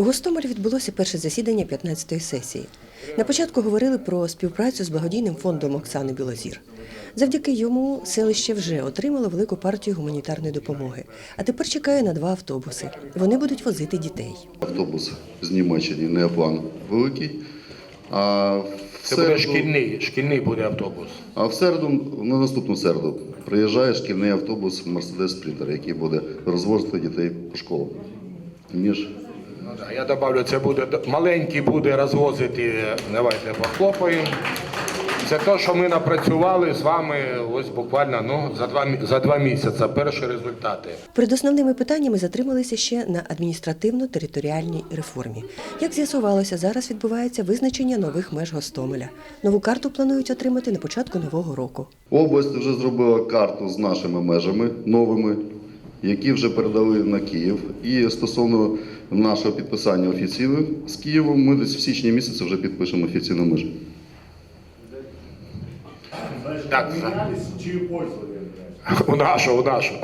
У Гостомелі відбулося перше засідання 15-ї сесії. На початку говорили про співпрацю з благодійним фондом Оксани Білозір. Завдяки йому селище вже отримало велику партію гуманітарної допомоги, а тепер чекає на два автобуси. Вони будуть возити дітей. Автобус з Німеччини Неоплан великий. А в, Це буде середу, шкільний, шкільний буде автобус. а в середу, на наступну середу, приїжджає шкільний автобус Mercedes Sprinter, який буде розвозити дітей по школам. Між Ну, да, я добавлю, це буде маленький буде розвозити. Давайте похлопаємо. Це те, що ми напрацювали з вами ось буквально ну, за два, за два місяці. Перші результати. Перед основними питаннями затрималися ще на адміністративно-територіальній реформі. Як з'ясувалося, зараз відбувається визначення нових меж Гостомеля. Нову карту планують отримати на початку нового року. область вже зробила карту з нашими межами новими, які вже передали на Київ. І стосовно нашого підписання офіційно з Києвом, ми десь в січні місяці вже підпишемо офіційну межу. Так, пользу у нашу, у нашу.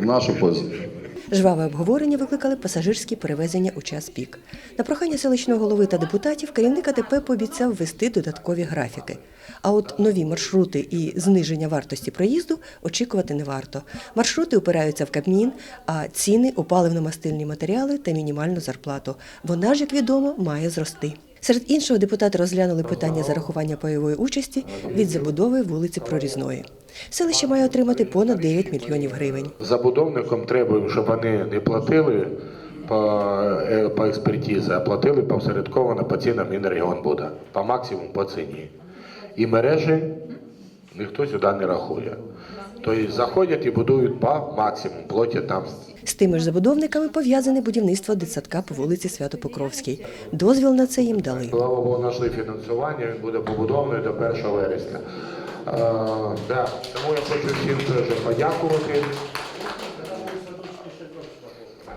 В нашу пользу. Жваве обговорення викликали пасажирські перевезення у час пік. На прохання селищного голови та депутатів керівник АТП пообіцяв ввести додаткові графіки. А от нові маршрути і зниження вартості проїзду очікувати не варто. Маршрути опираються в Кабмін, а ціни у паливно-мастильні матеріали та мінімальну зарплату. Вона ж, як відомо, має зрости. Серед іншого депутати розглянули питання зарахування пайової участі від забудови вулиці Прорізної. Селище має отримати понад 9 мільйонів гривень. Забудовникам треба, щоб вони не платили по, е, по експертизі, а платили повсередковано по цінам Мінрегіонбуда, по максимуму по ціні. І мережі ніхто сюди не рахує. Тобто заходять і будують по максимуму, платять там З тими ж забудовниками пов'язане будівництво дитсадка по вулиці Свято-Покровській. Дозвіл на це їм дали. Слава Богу, знайшли фінансування, він буде побудований до 1 вересня. Е, да. Тому я хочу всім дуже подякувати.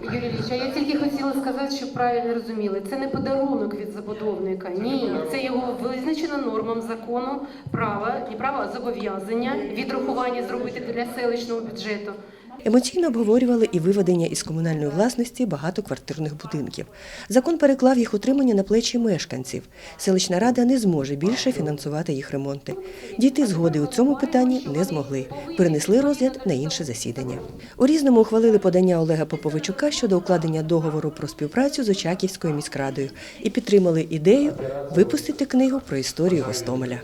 Юрій Ілліч, а я тільки хотіла сказати, щоб правильно розуміли. Це не подарунок від забудовника. Ні, це його визначено нормам закону права, не права, а зобов'язання відрахування зробити для селищного бюджету. Емоційно обговорювали і виведення із комунальної власності багатоквартирних будинків. Закон переклав їх утримання на плечі мешканців. Селищна рада не зможе більше фінансувати їх ремонти. Дійти згоди у цьому питанні не змогли. Перенесли розгляд на інше засідання. У різному ухвалили подання Олега Поповичука щодо укладення договору про співпрацю з Очаківською міськрадою і підтримали ідею випустити книгу про історію Гостомеля.